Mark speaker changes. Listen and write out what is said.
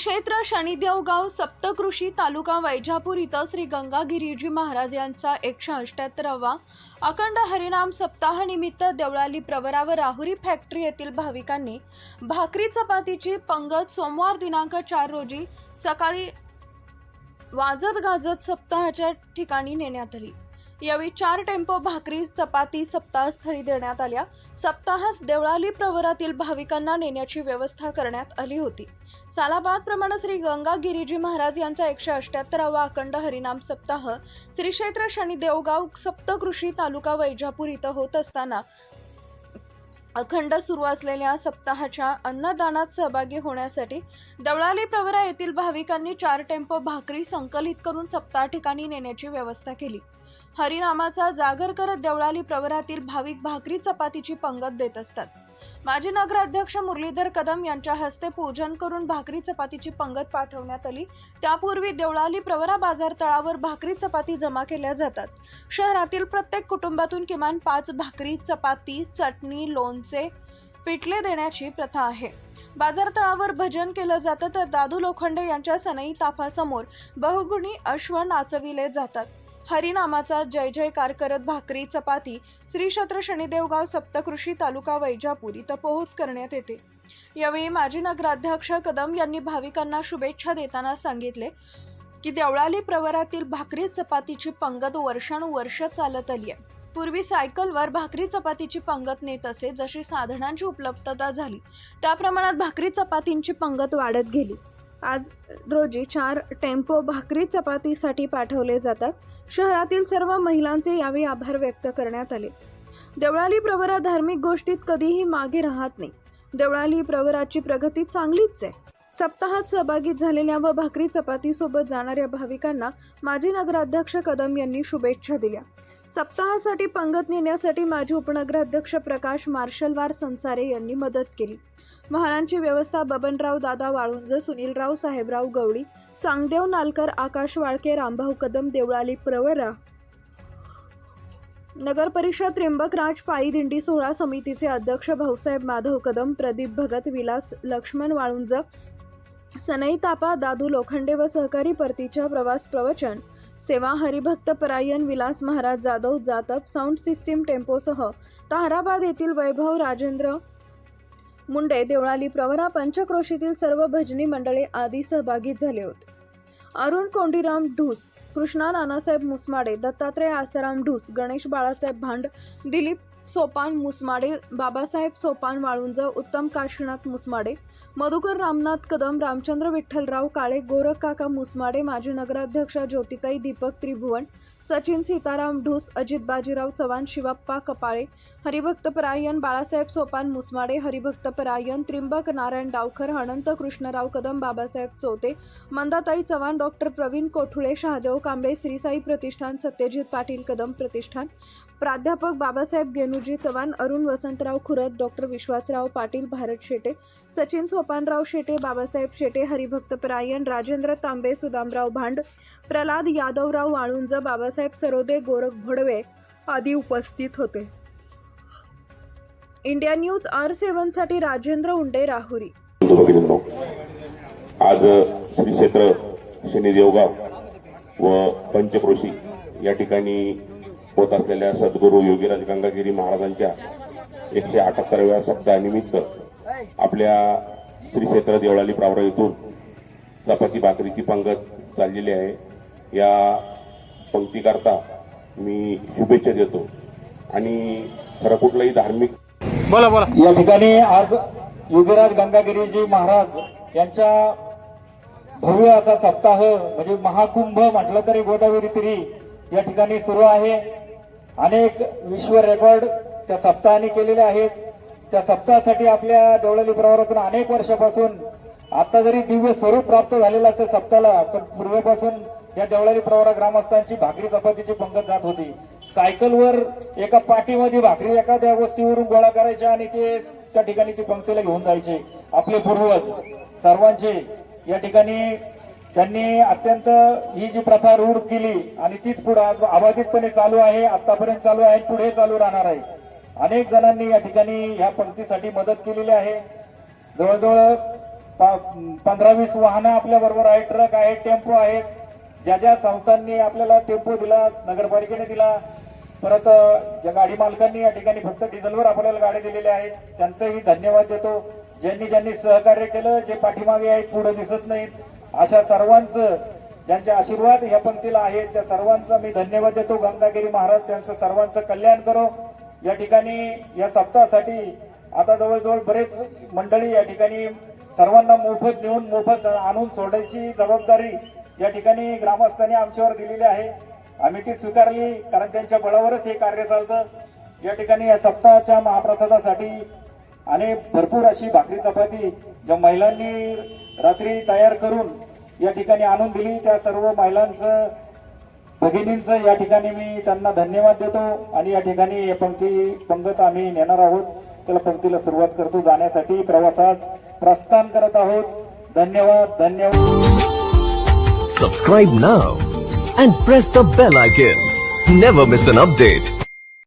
Speaker 1: श्रीक्षेत्र शनिदेवगाव सप्तकृषी तालुका वैजापूर इथं श्री गंगागिरीजी महाराज यांचा एकशे अष्ट्याहत्तरावा अखंड हरिनाम सप्ताहानिमित्त देवळाली प्रवरा व राहुरी फॅक्टरी येथील भाविकांनी भाकरी चपातीची पंगत सोमवार दिनांक चार रोजी सकाळी वाजत गाजत सप्ताहाच्या ठिकाणी नेण्यात आली. यावेळी चार टेम्पो भाकरी चपाती सप्ताहस्थळी देण्यात आल्या. सप्ताहास देवळाली प्रवरातील भाविकांना नेण्याची व्यवस्था करण्यात आली होती. सालाबाद प्रमाणे श्री गंगा गिरीजी महाराज यांचा एकशे अठ्ठ्याहत्तरावा अखंड हरिनाम सप्ताह श्री क्षेत्र शनी देवगाव सप्तकृषी तालुका वैजापूर इथं होत असताना अखंड सुरू असलेल्या सप्ताहाच्या अन्नदानात सहभागी होण्यासाठी देवळाली प्रवरा येथील भाविकांनी चार टेम्पो भाकरी संकलित करून सप्ताह ठिकाणी नेण्याची व्यवस्था केली. हरिनामाचा जागर करत देवळाली प्रवरातील भाविक भाकरी चपातीची पंगत देत असतात. माजी नगराध्यक्ष मुरलीधर कदम यांच्या हस्ते पूजन करून भाकरी चपातीची पंगत पाठवण्यात आली. त्यापूर्वी देवळाली प्रवरा बाजार तळावर भाकरी चपाती जमा केल्या जातात. शहरातील प्रत्येक कुटुंबातून किमान पाच भाकरी चपाती चटणी लोणचे पिठले देण्याची प्रथा आहे. बाजारतळावर भजन केलं जातं तर दादू लोखंडे यांच्या सनई ताफासमोर बहुगुणी अश्व नाचविले जातात. हरिनामाचा जय जयकार करत भाकरी चपाती श्री क्षेत्र शनिदेवगाव सप्तकृषी तालुका वैजापूर इथं पोहोच करण्यात येते. यावेळी माजी नगराध्यक्ष कदम यांनी भाविकांना शुभेच्छा देताना सांगितले की देवळाली प्रवरातील भाकरी चपातीची पंगत वर्षानुवर्ष चालत आली आहे. पूर्वी सायकलवर भाकरी चपातीची पंगत नेत असे जशी साधनांची उपलब्धता झाली त्या प्रमाणात भाकरी चपातींची पंगत वाढत गेली. आज रोजी चार टेम्पो भाकरी चपातीसाठी पाठवले जातात. शहरातील सर्व महिलांचे यावेळी आभार व्यक्त करण्यात आले. देवळाली प्रवरा धार्मिक गोष्टीत कधीही मागे राहत नाही. देवळाली प्रवराची प्रगती चांगलीच आहे. सप्ताहात सहभागी झालेल्या व भाकरी चपातीसोबत जाणाऱ्या भाविकांना माजी नगराध्यक्ष कदम यांनी शुभेच्छा दिल्या. सप्ताहासाठी पंगत नेण्यासाठी माजी उपनगराध्यक्ष प्रकाश मार्शलवार संसारे यांनी मदत केली. वाहनांची व्यवस्था बबनराव दादा वाळुंज सुनीलराव साहेबराव गवळी चांगदेव नालकर आकाश वाळके रामभाऊ कदम देवळाली प्रवरा नगर परिषद त्र्यंबकराज पायी दिंडी सोहळा समितीचे अध्यक्ष भाऊसाहेब माधव कदम प्रदीप भगत विलास लक्ष्मण वाळुंज सनई तापा दादू लोखंडे व सहकारी परतीच्या प्रवास प्रवचन सेवा हरिभक्त परायण विलास महाराज जाधव जातप साऊंड सिस्टीम टेम्पोसह ताहराबाद येथील वैभव राजेंद्र मुंडे देवळाली प्रवरा पंचक्रोशीतील सर्व भजनी मंडळे आदी सहभागी झाले होते. अरुण कोंडीराम ढूस कृष्णा नानासाहेब मुसमाडे दत्तात्रय आसाराम ढूस गणेश बाळासाहेब भांड दिलीप सोपान मुसमाडे बाबासाहेब सोपान वाळुंज उत्तम काशीनाथ मुसमाडे मधुकर रामनाथ कदम रामचंद्र विठ्ठलराव काळे गोरख काका मुसमाडे माजी नगराध्यक्षा ज्योतिताई दीपक त्रिभुवन सचिन सीताराम ढूस अजित बाजीराव चव्हाण शिवाप्पा कपाळे हरिभक्तपरायण बाळासाहेब सोपान मुसमाडे हरिभक्तपरायण त्रिंबक नारायण डावखर अनंत कृष्णराव कदम बाबासाहेब चोते मंदाताई चव्हाण डॉक्टर प्रवीण कोठुळे शहादेव कांबळे श्रीसाई प्रतिष्ठान सत्यजित पाटील कदम प्रतिष्ठान प्राध्यापक बाबासाहेब गेनुजी चव्हाण अरुण वसंतराव खुरत डॉक्टर विश्वासराव पाटील भारत शेटे सचिन सोपानराव शेटे बाबासाहेब शेटे हरिभक्तपरायण राजेंद्र तांबे सुदामराव भांड प्रल्हाद यादवराव वाळुंज बाबासाहेब सरोदे गोरख भडवे आदी उपस्थित होते. इंडिया न्यूज आर सेव्हनसाठी राजेंद्र उंडे राहुरी.
Speaker 2: आज श्री क्षेत्र शनी देवगाव व पंचक्रोशी या ठिकाणी होत असलेल्या सद्गुरू योगीराज गंगागिरी महाराजांच्या एकशे अठ्याहत्तराव्या सप्ताहानिमित्त आपल्या श्री क्षेत्र देवळाली प्रावरा येथून चपाती भाकरीची पंगत चाललेली आहे. या पंक्तीकरता मी शुभेच्छा देतो. आणि खरं कुठलाही धार्मिक
Speaker 3: बोला बोला.
Speaker 4: या ठिकाणी आज योगीराज गंगागिरीजी महाराज यांच्या भव्य असा सप्ताह म्हणजे महाकुंभ म्हटलं तरी गोदावरी तरी या ठिकाणी सुरू आहे. अनेक विश्व रेकॉर्ड त्या सप्ताहाने केलेले आहेत. त्या सप्ताहासाठी आपल्या देवळाली प्रवारातून अनेक वर्षापासून आता जरी दिव्य स्वरूप प्राप्त झालेलं असतं सप्ताला पण पूर्वीपासून या देवळारी प्रवरा ग्रामस्थांची भाकरी चपातीची पंगत जात होती. सायकलवर एका पाठीमध्ये भाकरी एखाद्या वस्तीवरून गोळा करायचे आणि ते त्या ठिकाणी ती पंक्तीला घेऊन जायचे. आपले पूर्वज सर्वांचे या ठिकाणी त्यांनी अत्यंत ही जी प्रथा रूढ केली आणि तीच पुढे अबाधितपणे चालू आहे आतापर्यंत चालू आहे पुढे चालू राहणार आहे. अनेक जणांनी या ठिकाणी ह्या पंक्तीसाठी मदत केलेली आहे. जवळजवळ पंधरा वीस वाहनं आपल्या बरोबर आहेत ट्रक आहेत टेम्पो आहेत. ज्या ज्या संस्थांनी आपल्याला टेम्पो दिला नगरपालिकेने दिला परत ज्या गाडी मालकांनी या ठिकाणी फक्त डिझेलवर आपल्याला गाड्या दिलेल्या आहेत त्यांचंही धन्यवाद देतो. ज्यांनी ज्यांनी सहकार्य केलं जे पाठीमागे आहेत पुढे दिसत नाहीत अशा सर्वांचं ज्यांचे आशीर्वाद या पंक्तीला आहेत त्या सर्वांचा मी धन्यवाद देतो. गंगागिरी महाराज त्यांचं सर्वांचं कल्याण करो. या ठिकाणी या सप्ताहासाठी आता जवळजवळ बरेच मंडळी या ठिकाणी सर्वांना मोफत नेऊन मोफत आणून सोडायची जबाबदारी या ठिकाणी ग्रामस्थांनी आमच्यावर दिलेली आहे. आम्ही ती स्वीकारली कारण त्यांच्या बळावरच हे कार्य चालतं. या ठिकाणी या सप्ताहाच्या महाप्रसादासाठी आणि भरपूर अशी भाकरी चपाती ज्या महिलांनी रात्री तयार करून या ठिकाणी आणून दिली त्या सर्व महिलांचं भगिनींचं या ठिकाणी मी त्यांना धन्यवाद देतो आणि या ठिकाणी हे पंक्ती पंगत आम्ही नेणार आहोत. त्याला पंक्तीला सुरुवात करतो जाण्यासाठी प्रवासात. प्रस्थान करत आहोत धन्यवाद धन्यवाद
Speaker 3: subscribe now and press the bell icon never miss an update